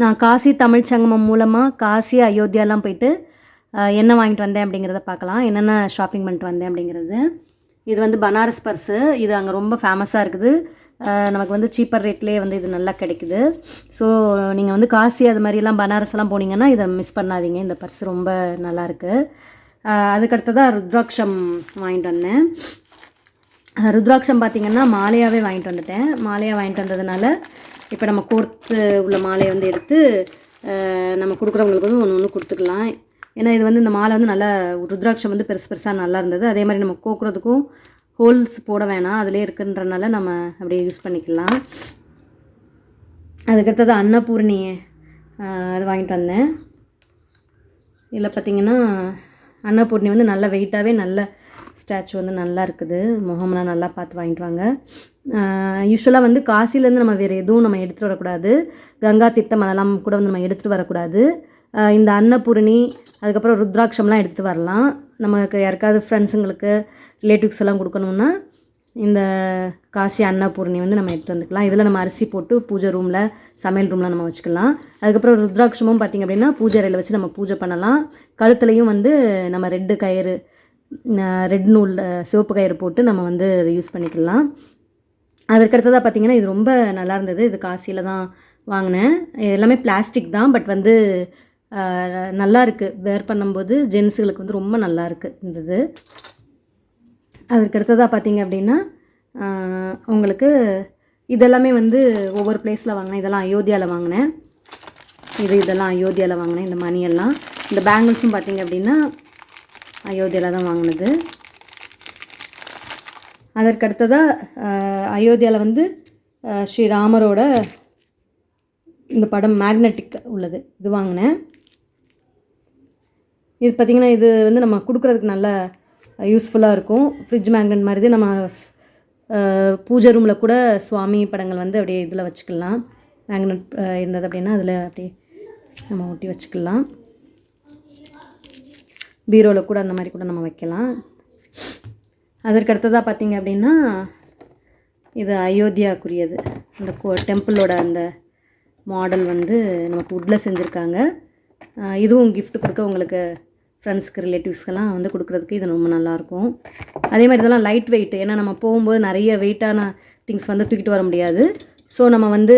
நான் காசி தமிழ் சங்கமம் மூலமாக காசி அயோத்தியாலாம் போயிட்டு என்ன வாங்கிட்டு வந்தேன் அப்படிங்கிறத பார்க்கலாம். என்னென்ன ஷாப்பிங் பண்ணிட்டு வந்தேன் அப்படிங்கிறது. இது வந்து பனாரஸ் பர்ஸு. இது அங்கே ரொம்ப ஃபேமஸாக இருக்குது. நமக்கு வந்து சீப்பர் ரேட்லேயே வந்து இது நல்லா கிடைக்குது. ஸோ நீங்கள் வந்து காசி அது மாதிரிலாம் பனாரஸ்லாம் போனீங்கன்னா இதை மிஸ் பண்ணாதீங்க. இந்த பர்ஸ் ரொம்ப நல்லாயிருக்கு அதுக்கடுத்ததாக ருத்ராட்சம் வாங்கிட்டு வந்தேன். ருத்ராட்சம் பார்த்தீங்கன்னா மாலையாகவே வாங்கிட்டு வந்துட்டேன். மாலையாக வாங்கிட்டு வந்ததுனால இப்போ நம்ம கோர்த்து உள்ள மாலையை வந்து எடுத்து நம்ம கொடுக்குறவங்களுக்கு வந்து ஒன்று ஒன்று கொடுத்துக்கலாம். ஏன்னா இது வந்து இந்த மாலை வந்து நல்லா ருத்ராட்சம் வந்து பெருசு பெருசாக நல்லா இருந்தது. அதே மாதிரி நம்ம கோக்குறதுக்கும் ஹோல்ஸ் போட வேணாம். அதிலே இருக்குன்றனால நம்ம அப்படியே யூஸ் பண்ணிக்கலாம். அதுக்கடுத்தது அன்னபூர்ணி அது வாங்கிட்டு வந்தேன். இதில் பார்த்தீங்கன்னா அன்னபூர்ணி வந்து நல்ல வெயிட்டாகவே நல்ல ஸ்டாச்சு வந்து நல்லா இருக்குது. முகம்லாம் நல்லா பார்த்து வாங்கிட்டு வாங்க. யூஸ்வலாக வந்து காசிலேருந்து நம்ம வேறு எதுவும் நம்ம எடுத்துகிட்டு வரக்கூடாது. கங்கா தீர்த்தம் அதெல்லாம் கூட வந்து நம்ம எடுத்துகிட்டு வரக்கூடாது. இந்த அன்னபூரணி அதுக்கப்புறம் ருத்ராட்சம்லாம் எடுத்துகிட்டு வரலாம். நமக்கு யாருக்காவது ஃப்ரெண்ட்ஸுங்களுக்கு ரிலேட்டிவ்ஸ் எல்லாம் கொடுக்கணுன்னா இந்த காசி அன்னபூரணி வந்து நம்ம எடுத்துகிட்டு வந்துக்கலாம். இதில் நம்ம அரிசி போட்டு பூஜை ரூமில் சமையல் ரூமில் நம்ம வச்சுக்கலாம். அதுக்கப்புறம் ருத்ராட்சமும் பார்த்திங்க அப்படின்னா பூஜை அறையில் வச்சு நம்ம பூஜை பண்ணலாம். கழுத்துலையும் வந்து நம்ம ரெட்டு கயிறு ரெட் நூலில் சிவப்பு கயிறு போட்டு நம்ம வந்து அதை யூஸ் பண்ணிக்கலாம். அதற்கடுத்ததாக பார்த்தீங்கன்னா இது ரொம்ப நல்லா இருந்தது. இது காசியில் தான் வாங்கினேன். இது எல்லாமே பிளாஸ்டிக் தான் பட் வந்து நல்லா இருக்குது வேர் பண்ணும்போது ஜென்ஸுகளுக்கு வந்து ரொம்ப நல்லா இருக்குது இருந்தது. அதற்கு அடுத்ததாக பார்த்தீங்க அப்படின்னா உங்களுக்கு இதெல்லாமே வந்து ஒவ்வொரு பிளேஸில் வாங்கினேன். இதெல்லாம் அயோத்தியாவில் வாங்கினேன். இது இதெல்லாம் அயோத்தியாவில் வாங்கினேன். இந்த மணியெல்லாம் இந்த பேங்கிள்ஸும் பார்த்தீங்க அப்படின்னா அயோத்தியாவில் தான் வாங்கினது. அதற்கு அடுத்ததாக அயோத்தியாவில் வந்து ஸ்ரீராமரோட இந்த படம் மேக்னெட்டிக் உள்ளது. இது வாங்கினேன். இது பார்த்திங்கன்னா இது வந்து நம்ம கொடுக்குறதுக்கு நல்ல யூஸ்ஃபுல்லாக இருக்கும். ஃப்ரிட்ஜ் மேக்னெட் மாதிரி நம்ம பூஜை ரூமில் கூட சுவாமி படங்கள் வந்து அப்படியே இதில் வச்சுக்கலாம். மேக்னெட் இருந்தது அப்படின்னா அதில் அப்படியே நம்ம ஒட்டி வச்சுக்கலாம். பீரோவில் கூட அந்த மாதிரி கூட நம்ம வைக்கலாம். அதற்கு அடுத்ததாக பார்த்தீங்க அப்படின்னா இது அயோத்தியாக்குரியது. அந்த கோ டெம்பிளோட அந்த மாடல் வந்து நமக்கு உட்டில் செஞ்சுருக்காங்க. இதுவும் கிஃப்ட் கொடுக்க உங்களுக்கு ஃப்ரெண்ட்ஸ்க்கு ரிலேட்டிவ்ஸ்க்கெல்லாம் வந்து கொடுக்குறதுக்கு இது ரொம்ப நல்லாயிருக்கும். அதே மாதிரி இதெல்லாம் லைட் வெயிட் ஏன்னா நம்ம போகும்போது நிறைய வெயிட்டான திங்ஸ் வந்து தூக்கிட்டு வர முடியாது. ஸோ நம்ம வந்து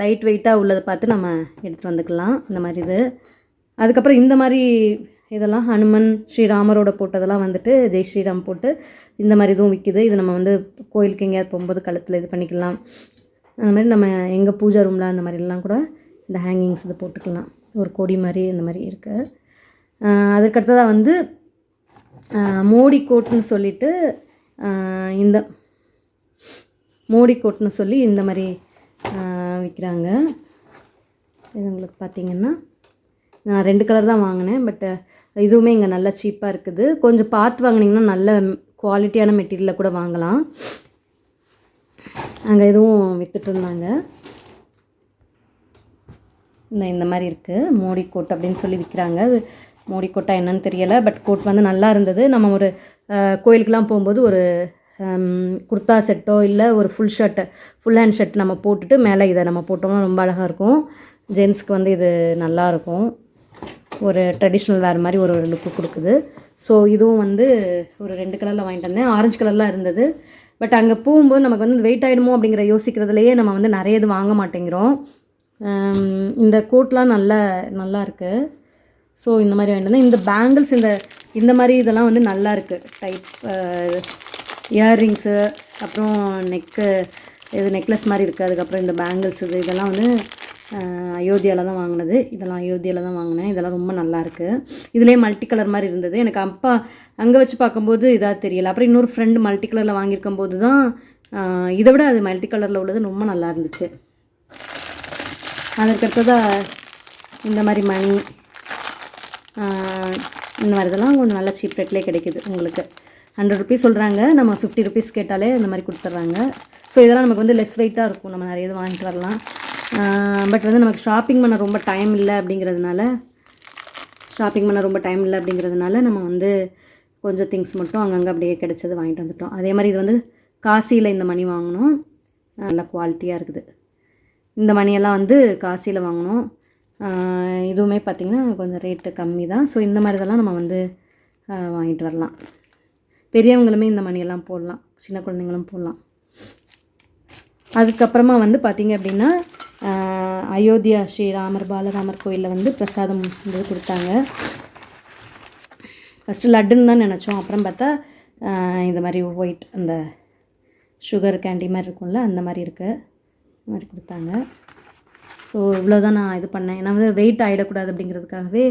லைட் வெயிட்டாக உள்ளதை பார்த்து நம்ம எடுத்துகிட்டு வந்துக்கலாம். இந்த மாதிரி இது. அதுக்கப்புறம் இந்த மாதிரி இதெல்லாம் ஹனுமன் ஸ்ரீராமரோட போட்டதெல்லாம் வந்துட்டு ஜெய் ஸ்ரீராம் போட்டு இந்த மாதிரி இதுவும் விற்கிது இது நம்ம வந்து கோயிலுக்கு எங்கேயாவது போகும்போது கழுத்தில் இது பண்ணிக்கலாம். அந்த மாதிரி நம்ம எங்கள் பூஜா ரூமில் அந்த மாதிரிலாம் கூட இந்த ஹேங்கிங்ஸ் இது போட்டுக்கலாம். ஒரு கொடி மாதிரி இந்த மாதிரி இருக்குது அதுக்கடுத்ததாக வந்து மோடி கோட்னு சொல்லிட்டு இந்த மோடி கோட்னு சொல்லி இந்த மாதிரி விற்கிறாங்க இது உங்களுக்கு பார்த்தீங்கன்னா நான் ரெண்டு கலர் தான் வாங்கினேன் பட்டு இதுவுமே இங்கே நல்லா சீப்பாக இருக்குது. கொஞ்சம் பார்த்து வாங்கினீங்கன்னா நல்ல குவாலிட்டியான மெட்டீரியலில் கூட வாங்கலாம். அங்கே எதுவும் விற்றுட்டு இருந்தாங்க. இந்த இந்த மாதிரி இருக்குது மோடி கோட் அப்படின்னு சொல்லி விற்கிறாங்க மோடி கோட்டா என்னன்னு தெரியலை பட் கோட் வந்து நல்லா இருந்தது. நம்ம ஒரு கோயிலுக்கெலாம் போகும்போது ஒரு குர்த்தா குர்தா செட்டோ இல்லை ஒரு full shirt full hand shirt நம்ம போட்டுட்டு மேலே இதை நம்ம போட்டோம்னா ரொம்ப அழகாக இருக்கும். ஜென்ஸ்க்கு வந்து இது நல்லாயிருக்கும் ஒரு ட்ரெடிஷ்னல் வேறு மாதிரி ஒரு லுக்கு கொடுக்குது. ஸோ இதுவும் வந்து ஒரு ரெண்டு கலரில் வாங்கிட்டு வந்தேன். ஆரஞ்சு கலரில் இருந்தது. பட் அங்கே போகும்போது நமக்கு வந்து வெயிட் ஆகிடுமோ அப்படிங்கிற யோசிக்கிறதுலையே நம்ம வந்து நிறைய இது வாங்க மாட்டேங்கிறோம். இந்த கோட்லாம் நல்ல நல்லா இருக்குது ஸோ இந்த மாதிரி வாங்கிட்டு வந்தேன். இந்த பேங்கிள்ஸ் இந்த இந்த மாதிரி இதெல்லாம் வந்து நல்லா இருக்குது டைப் இயர்ரிங்ஸு அப்புறம் நெக்கு இது நெக்லஸ் மாதிரி இருக்குது அதுக்கப்புறம் இந்த பேங்கிள்ஸ் இது இதெல்லாம் வந்து அயோத்தியாவில் தான் வாங்கினது. இதெல்லாம் அயோத்தியாவில் தான் வாங்கினேன். இதெல்லாம் ரொம்ப நல்லாயிருக்கு இதுலேயே மல்டி கலர் மாதிரி இருந்தது. எனக்கு அப்பா அங்கே வச்சு பார்க்கும்போது இதாக தெரியல. அப்புறம் இன்னொரு ஃப்ரெண்டு மல்டி கலரில் வாங்கியிருக்கும் போது தான் இதை விட அது மல்டி கலரில் உள்ளது ரொம்ப நல்லா இருந்துச்சு. அதற்கடுத்ததாக இந்த மாதிரி மணி இந்த மாதிரி இதெல்லாம் கொஞ்சம் நல்ல சீப் ரேட்லேயே கிடைக்கிது உங்களுக்கு. ஹண்ட்ரட் ருபீஸ் சொல்கிறாங்க நம்ம ஃபிஃப்டி ருபீஸ் கேட்டாலே இந்த மாதிரி கொடுத்துட்றாங்க. ஸோ இதெல்லாம் நமக்கு வந்து லெஸ் வெயிட்டாக இருக்கும். நம்ம நிறைய இது வாங்கிட்டு வரலாம். பட் வந்து நமக்கு ஷாப்பிங் பண்ண ரொம்ப டைம் இல்லை அப்படிங்கிறதுனால ஷாப்பிங் பண்ண ரொம்ப டைம் இல்லை அப்படிங்கிறதுனால நம்ம வந்து கொஞ்சம் திங்ஸ் மட்டும் அங்கங்கே அப்படியே கிடச்சது வாங்கிட்டு வந்துட்டோம். அதே மாதிரி இது வந்து காசியில் இந்த மணி வாங்கினோம். நல்ல குவாலிட்டியாக இருக்குது. இந்த மணியெல்லாம் வந்து காசியில் வாங்கினோம். இதுவுமே பார்த்திங்கன்னா கொஞ்சம் ரேட்டு கம்மி தான். ஸோ இந்த மாதிரி இதெல்லாம் நம்ம வந்து வாங்கிட்டு வரலாம். பெரியவங்களுமே இந்த மணியெல்லாம் போடலாம். சின்ன குழந்தைங்களும் போடலாம். அதுக்கப்புறமா வந்து பார்த்திங்க அப்படின்னா அயோத்தியா ஸ்ரீராமர் பாலராமர் கோயிலில் வந்து பிரசாதம் வந்து கொடுத்தாங்க. ஃபஸ்ட்டு லட்டுன்னு தான் நினச்சோம். அப்புறம் பார்த்தா இந்த மாதிரி ஒயிட் அந்த சுகர் கேண்டி மாதிரி இருக்கும்ல அந்த மாதிரி இருக்குது இந்த மாதிரி கொடுத்தாங்க. ஸோ இவ்வளோ தான் நான் இது பண்ணேன். ஏன்னா வந்து வெயிட் ஆகிடக்கூடாது அப்படிங்கிறதுக்காகவே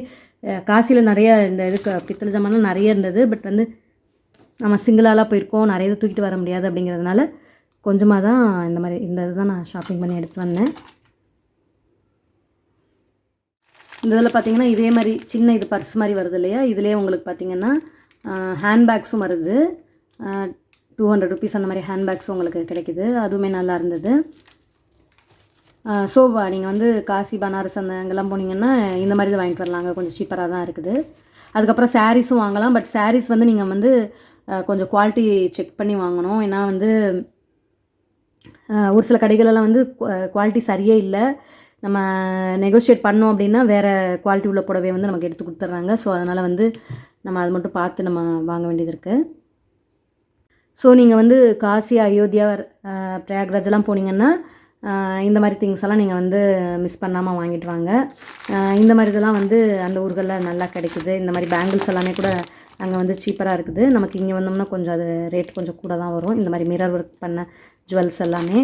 காசியில் நிறைய இந்த இதுக்கு பித்தளை ஜாமான்லாம் நிறைய இருந்தது. பட் வந்து நம்ம சிங்கிளாலாம் போயிருக்கோம். நிறைய இது தூக்கிட்டு வர முடியாது அப்படிங்கிறதுனால கொஞ்சமாக தான் இந்த மாதிரி இந்த இதுதான் நான் ஷாப்பிங் பண்ணி எடுத்து வந்தேன். இந்த இதில் பார்த்தீங்கன்னா இதே மாதிரி சின்ன இது பர்ஸ் மாதிரி வருது இல்லையா? இதுலேயே உங்களுக்கு பார்த்தீங்கன்னா ஹேண்ட்பேக்ஸும் வருது. டூ ஹண்ட்ரட் ருபீஸ் அந்த மாதிரி ஹேண்ட்பேக்ஸும் உங்களுக்கு கிடைக்குது. அதுவுமே நல்லா இருந்தது. ஸோ நீங்கள் வந்து காசி பனாரஸ் அந்த அங்கெல்லாம் போனீங்கன்னா இந்த மாதிரி தான் வாங்கிட்டு வரலாங்க கொஞ்சம் சீப்பராக தான் இருக்குது. அதுக்கப்புறம் சாரீஸும் வாங்கலாம். பட் சாரீஸ் வந்து நீங்கள் வந்து கொஞ்சம் குவாலிட்டி செக் பண்ணி வாங்கணும். ஏன்னா வந்து ஒரு சில கடைகளெல்லாம் வந்து குவாலிட்டி சரியே இல்லை. நம்ம நெகோஷியேட் பண்ணோம் அப்படின்னா வேறு குவாலிட்டி உள்ள புடவையை வந்து நமக்கு எடுத்து கொடுத்துட்றாங்க. ஸோ அதனால் வந்து நம்ம அது மட்டும் பார்த்து நம்ம வாங்க வேண்டியது இருக்குது ஸோ நீங்கள் வந்து காசி அயோத்தியா அஹ், போனீங்கன்னா இந்த மாதிரி திங்ஸ் எல்லாம் நீங்கள் வந்து மிஸ் பண்ணாமல் வாங்கிட்டு வாங்க. இந்த மாதிரி இதெல்லாம் வந்து அந்த ஊர்களில் நல்லா கிடைக்குது. இந்த மாதிரி பேங்கிள்ஸ் எல்லாமே கூட அங்கே வந்து சீப்பராக இருக்குது. நமக்கு இங்கே வந்தோம்னா கொஞ்சம் அது ரேட் கொஞ்சம் கூட தான் வரும். இந்த மாதிரி மிரர் ஒர்க் பண்ண ஜுவல்ஸ் எல்லாமே.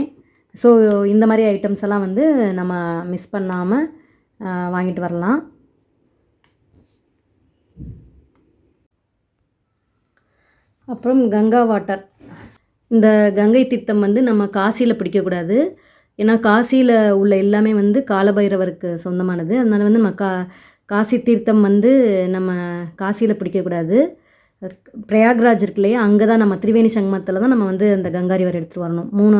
ஸோ இந்த மாதிரி ஐட்டம்ஸ் எல்லாம் வந்து நம்ம மிஸ் பண்ணாமல் வாங்கிட்டு வரலாம். அப்புறம் கங்கா வாட்டர் இந்த கங்கை தீர்த்தம் வந்து நம்ம காசியில் பிடிக்கக்கூடாது. ஏன்னா காசியில் உள்ள எல்லாமே வந்து காலபைரவருக்கு சொந்தமானது. அதனால் வந்து நம்ம கா காசி தீர்த்தம் வந்து நம்ம காசியில் பிடிக்கக்கூடாது. பிரயாக்ராஜ் இருக்கு இல்லையா? அங்கே தான் நம்ம திரிவேணி சங்கமத்தில் தான் நம்ம வந்து அந்த கங்கா ரிவர் எடுத்துகிட்டு வரணும். மூணு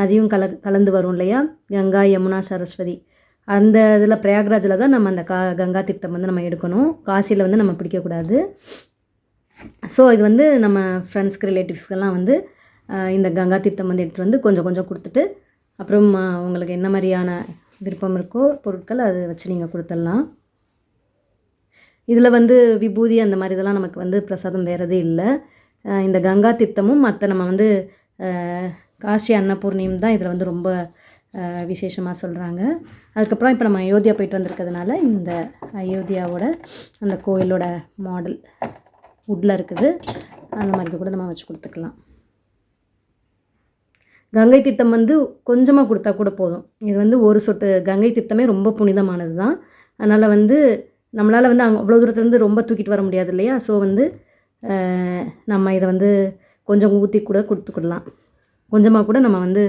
நதியும் கல கலந்து வரும் இல்லையா? கங்கா யமுனா சரஸ்வதி. அந்த இதில் பிரயாக்ராஜில் தான் நம்ம அந்த கா கங்கா தீர்த்தம் வந்து நம்ம எடுக்கணும். காசியில் வந்து நம்ம பிடிக்கக்கூடாது. ஸோ இது வந்து நம்ம ஃப்ரெண்ட்ஸ்க்கு ரிலேட்டிவ்ஸ்க்கெல்லாம் வந்து இந்த கங்கா தீர்த்தம் வந்து எடுத்துகிட்டு வந்து கொஞ்சம் கொஞ்சம் கொடுத்துட்டு அப்புறம் உங்களுக்கு என்ன மாதிரியான விருப்பம் இருக்கோ பொருட்கள் அதை வச்சு நீங்கள் கொடுத்துடலாம். இதில் வந்து விபூதி அந்த மாதிரி இதெல்லாம் நமக்கு வந்து பிரசாதம் வேறதே இல்லை. இந்த கங்கா தீர்த்தமும் மற்ற நம்ம வந்து காசி அன்னபூர்ணியும் தான் இதில் வந்து ரொம்ப விசேஷமாக சொல்கிறாங்க அதுக்கப்புறம் இப்போ நம்ம அயோத்தியா போயிட்டு வந்திருக்கிறதுனால இந்த அயோத்தியாவோட அந்த கோயிலோட மாடல் உட்டில் இருக்குது. அந்த மாதிரி கூட நம்ம வச்சு கொடுத்துக்கலாம். கங்கை திட்டம் வந்து கொஞ்சமாக கொடுத்தா கூட போதும். இது வந்து ஒரு சொட்டு கங்கை திட்டமே ரொம்ப புனிதமானது தான். அதனால் வந்து நம்மளால் வந்து அங்கே அவ்வளோ தூரத்துலேருந்து ரொம்ப தூக்கிட்டு வர முடியாது இல்லையா? ஸோ வந்து நம்ம இதை வந்து கொஞ்சம் ஊற்றி கூட கொடுத்துக்கிடலாம் கொஞ்சமாக கூட நம்ம வந்து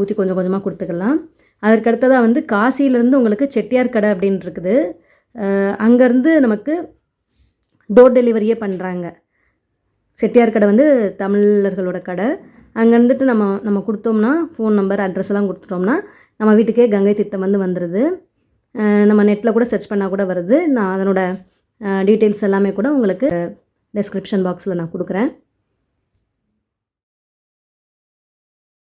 ஊற்றி கொஞ்சம் கொஞ்சமாக கொடுத்துக்கலாம். அதற்கடுத்ததாக வந்து காசியிலேருந்து உங்களுக்கு செட்டியார் கடை அப்படின்னு இருக்குது அங்கேருந்து நமக்கு டோர் டெலிவரியே பண்ணுறாங்க செட்டியார் கடை வந்து தமிழர்களோட கடை. அங்கேருந்துட்டு நம்ம நம்ம கொடுத்தோம்னா ஃபோன் நம்பர் அட்ரஸ் எல்லாம் கொடுத்துட்டோம்னா நம்ம வீட்டுக்கே கங்கை தீர்த்தம் வந்து வந்துடுது நம்ம நெட்டில் கூட சர்ச் பண்ணால் கூட வருது. நான் அதனோட டீட்டெயில்ஸ் எல்லாமே கூட உங்களுக்கு டெஸ்கிரிப்ஷன் பாக்ஸில் நான் கொடுக்குறேன்.